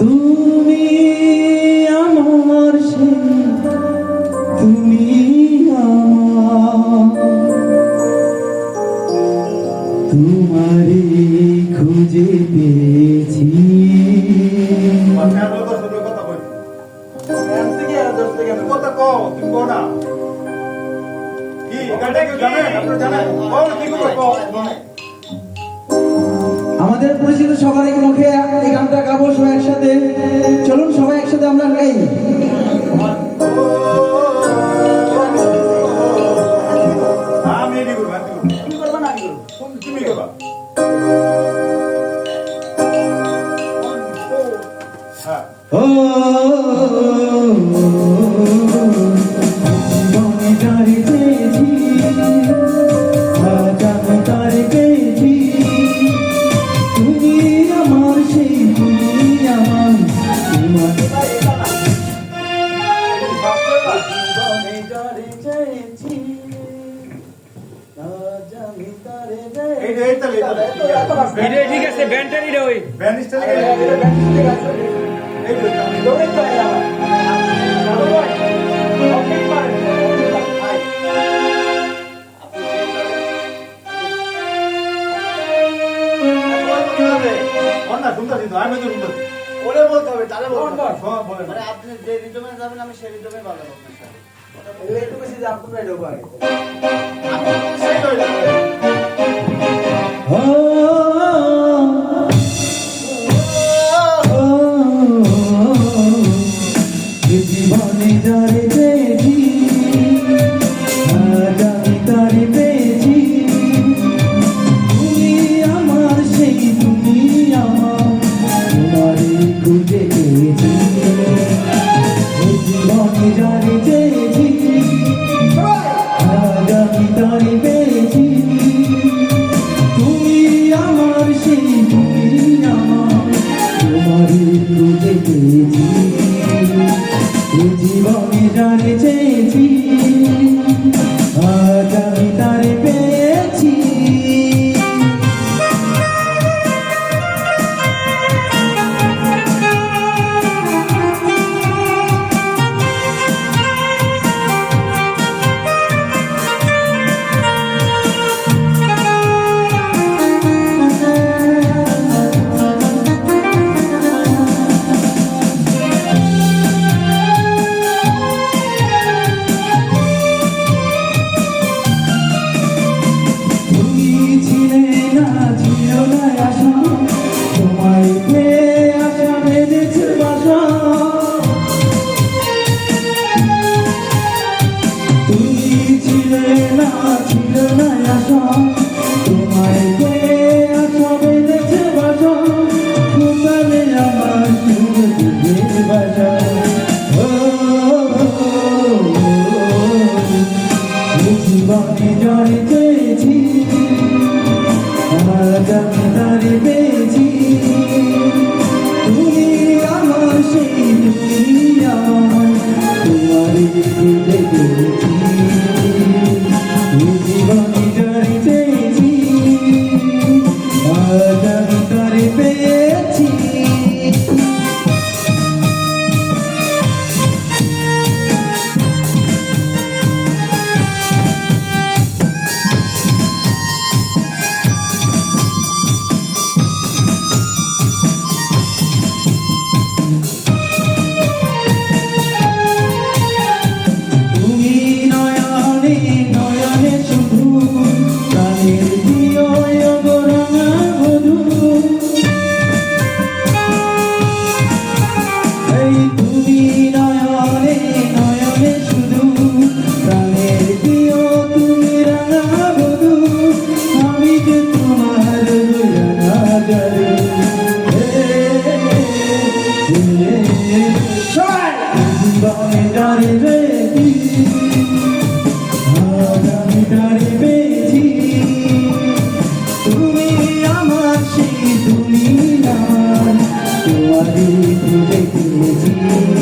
তুমি আমার সে তুমি আমার। খুঁজে পেয়েছি। কথা কও তুমি কও না কি গানটা কেউ জানে আপনারা জানেন কও না কি করবে কও আমাদের পরিচিত সবার মুখে এই গানটা চেয়েছি আজ আমি তারে পেয়েছি তুমি আমার সেই ঠিক আছে ব্যান্ডটা নিলে ওই। যে আমি তো ওরে বলতে হবে তাহলে বলতে হবে বলে। মানে আপনি যে রিদমে যাবেন আমি সেই রিদমে বাজাবো একটু বেশি আপনার এটা জীবনে জানে চেয়েছি আজ আমি তারে তারে পেয়েছি তুমি আমার সেই তুমি আমার তোমারে খুঁজে জীবনে ডারে আজ আমি ডারে বেশি তুমি আমার সেই না তোমারই খুঁজে পেয়েছি